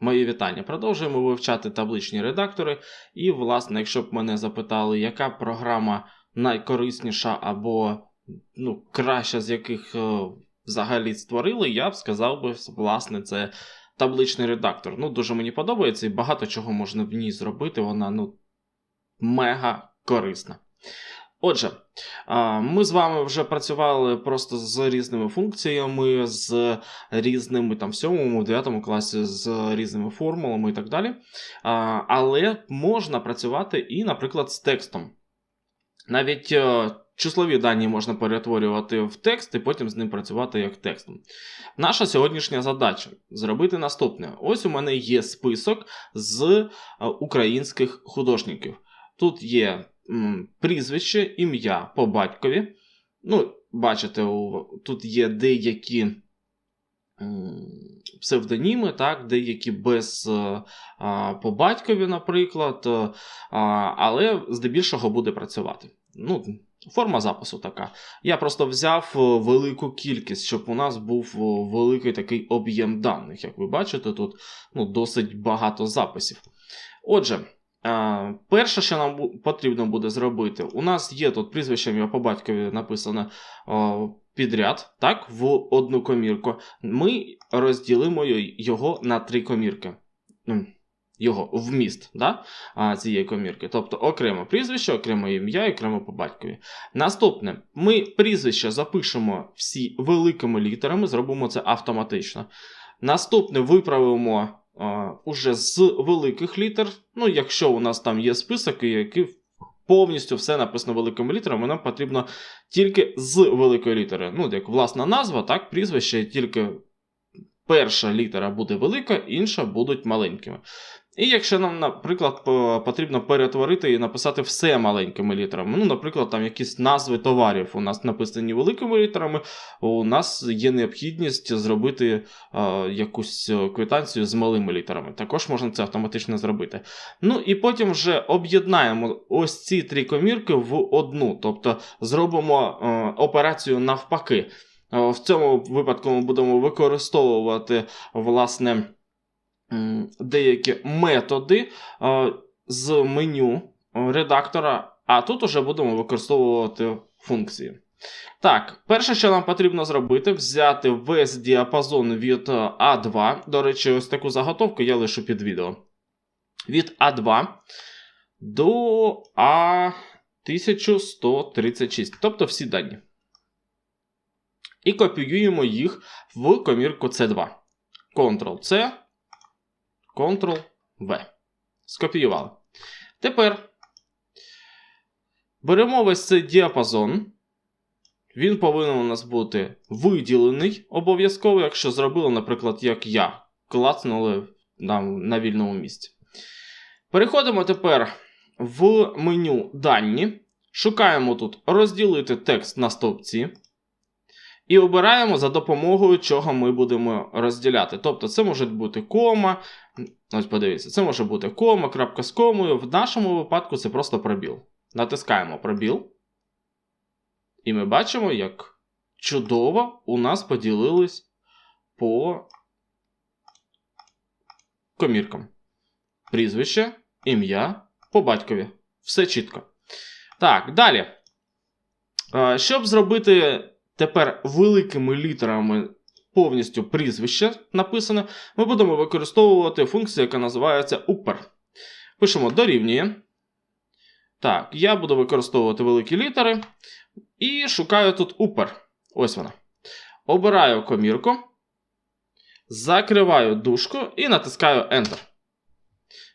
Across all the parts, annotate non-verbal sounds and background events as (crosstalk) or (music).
Мої вітання. Продовжуємо вивчати табличні редактори. І, власне, якщо б мене запитали, яка програма найкорисніша або ну, краща з яких е, взагалі створили, я б сказав би, власне, це табличний редактор. Ну, дуже мені подобається і багато чого можна в ній зробити. Вона ну, мега корисна. Отже, ми з вами вже працювали просто з різними функціями, з різними там в 7, 9 класі, з різними формулами і так далі. Але можна працювати і, наприклад, з текстом. Навіть е, числові дані можна перетворювати в текст і потім з ним працювати як текстом. Наша сьогоднішня задача зробити наступне: ось у мене є список з е, українських художників. Тут є прізвище, ім'я по батькові. Ну, бачите, тут є деякі псевдоніми, так, деякі без е, а, по батькові, наприклад, е, а, але здебільшого буде працювати. Ну, форма запису така. Я просто взяв е, велику кількість, щоб у нас був великий такий об'єм даних. Як ви бачите, тут ну, досить багато записів. Отже, перше, що нам потрібно буде зробити, у нас є тут прізвище ім'я по батькові написане е, підряд, так, в одну комірку. Ми розділимо його на три комірки. Ну, Його вміст да? цієї комірки. Тобто окремо прізвище, окремо ім'я і окремо по батькові. Наступне, ми прізвище запишемо всі великими літерами, зробимо це автоматично. Наступне виправимо уже з великих літер. Ну, якщо у нас там є список, які повністю все написано великими літерами, нам потрібно тільки з великої літери. Ну, як власна назва, так, прізвище, тільки перша літера буде велика, інша будуть маленькими. І якщо нам, наприклад, потрібно перетворити і написати все маленькими літерами, ну, наприклад, там якісь назви товарів у нас написані великими літерами, у нас є необхідність зробити е, якусь е, квитанцію з малими літерами. Також можна це автоматично зробити. Ну і потім вже об'єднаємо ось ці три комірки в одну, тобто зробимо е, операцію навпаки. Е, В цьому випадку ми будемо використовувати власне деякі методи е, з меню е, редактора, а тут уже будемо використовувати функції. Так, перше, що нам потрібно зробити, взяти весь діапазон від е, А2. До речі, ось таку заготовку я лишу під відео. Від А2 до А1136, тобто всі дані. І копіюємо їх в комірку C2. Ctrl-C, Ctrl-V. Скопіювали. Тепер беремо весь цей діапазон. Він повинен у нас бути виділений обов'язково, якщо зробили, наприклад, як я, клацнули на вільному місці. Переходимо тепер в меню Дані. Шукаємо тут розділити текст на стовпці. І обираємо за допомогою чого ми будемо розділяти. Тобто, це може бути кома. Ось подивіться, це може бути кома, крапка з комою. В нашому випадку це просто пробіл. Натискаємо пробіл. І ми бачимо, як чудово у нас поділились по коміркам. Прізвище, ім'я, по батькові. Все чітко. Так, далі. Е, Щоб зробити тепер великими літерами повністю прізвище написане, ми будемо використовувати функцію, яка називається upper. Пишемо дорівнює. Так, я буду використовувати великі літери. І шукаю тут upper. Ось вона. Обираю комірку, закриваю дужку і натискаю Enter.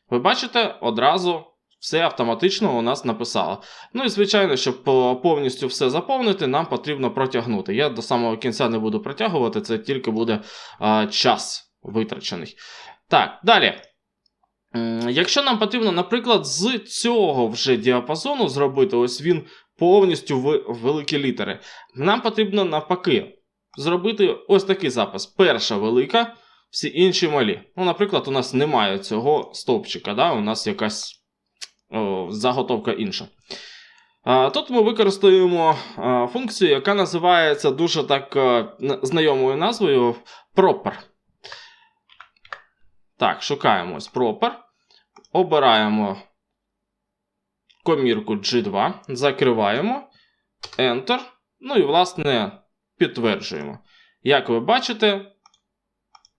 Ви бачите, одразу все автоматично у нас написало. Ну і звичайно, щоб повністю все заповнити, нам потрібно протягнути. Я до самого кінця не буду протягувати, це тільки буде а, час витрачений. Так, далі. Якщо нам потрібно, наприклад, з цього вже діапазону зробити, ось він повністю в великі літери, нам потрібно навпаки зробити ось такий запис. Перша велика, всі інші малі. Ну, наприклад, у нас немає цього стовпчика, да? у нас якась заготовка інша. Тут ми використаємо функцію, яка називається дуже так знайомою назвою proper. Так, шукаємо ось proper. Обираємо комірку G2, закриваємо, Enter. Ну і, власне, підтверджуємо. Як ви бачите,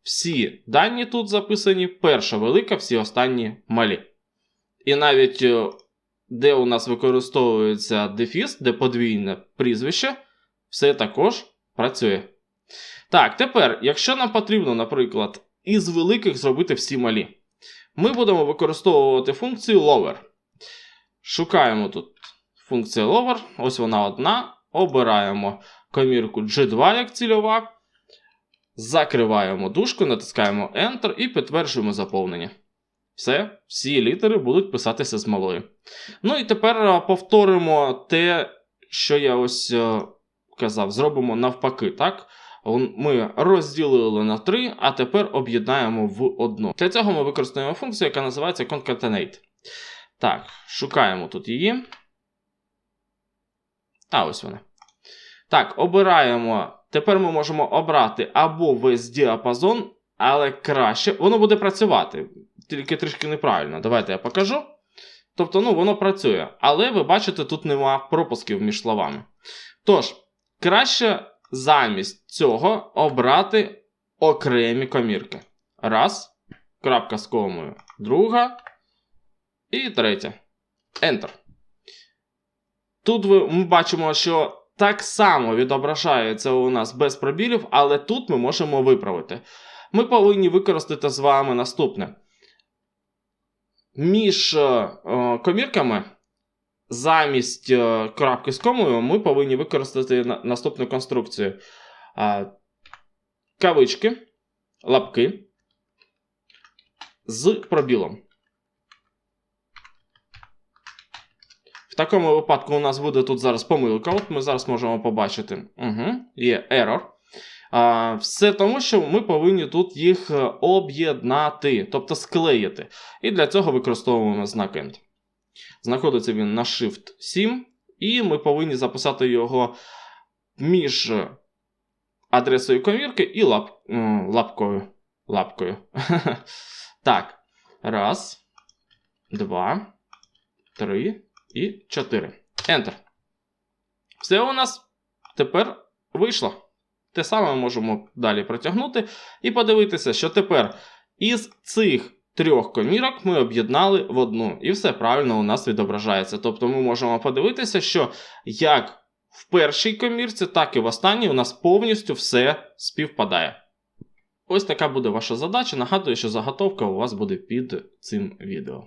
всі дані тут записані, перша велика, всі останні малі. І навіть е, де у нас використовується дефіс, де подвійне прізвище, все також працює. Так, тепер, якщо нам потрібно, наприклад, із великих зробити всі малі, ми будемо використовувати функцію lower. Шукаємо тут функцію lower, ось вона одна. Обираємо комірку G2 як цільова. Закриваємо дужку, натискаємо Enter і підтверджуємо заповнення. Все, всі літери будуть писатися з малою. Ну і тепер е, повторимо те, що я ось е, казав, зробимо навпаки, так? Ми розділили на 3, а тепер об'єднаємо в одну. Для цього ми використаємо функцію, яка називається concatenate. Так, шукаємо тут її. А, ось вона. Так, обираємо. Тепер ми можемо обрати або весь діапазон, але краще. Воно буде працювати. Тільки трішки неправильно. Давайте я покажу. Тобто, ну, воно працює. Але ви бачите, тут нема пропусків між словами. Тож, краще замість цього обрати окремі комірки. Раз. Крапка з комою. Друга. І третя. Enter. Тут ви, ми бачимо, що так само відображається у нас без пробілів, але тут ми можемо виправити. Ми повинні використати з вами наступне. Між е, комірками замість е, крапки з комою ми повинні використати на- наступну конструкцію. Е, кавички, лапки з пробілом. В такому випадку у нас буде тут зараз помилка. От ми зараз можемо побачити. Угу, є error. Все тому, що ми повинні тут їх е, об'єднати, тобто склеїти. І для цього використовуємо знак END. Знаходиться він на Shift 7, і ми повинні записати його між адресою комірки і лап, лапкою. лапкою. (laughs) так. Раз, два, три і чотири. Enter. Все у нас тепер вийшло. Те саме можемо далі протягнути і подивитися, що тепер із цих трьох комірок ми об'єднали в одну. І все правильно у нас відображається. Тобто ми можемо подивитися, що як в першій комірці, так і в останній у нас повністю все співпадає. Ось така буде ваша задача. Нагадую, що заготовка у вас буде під цим відео.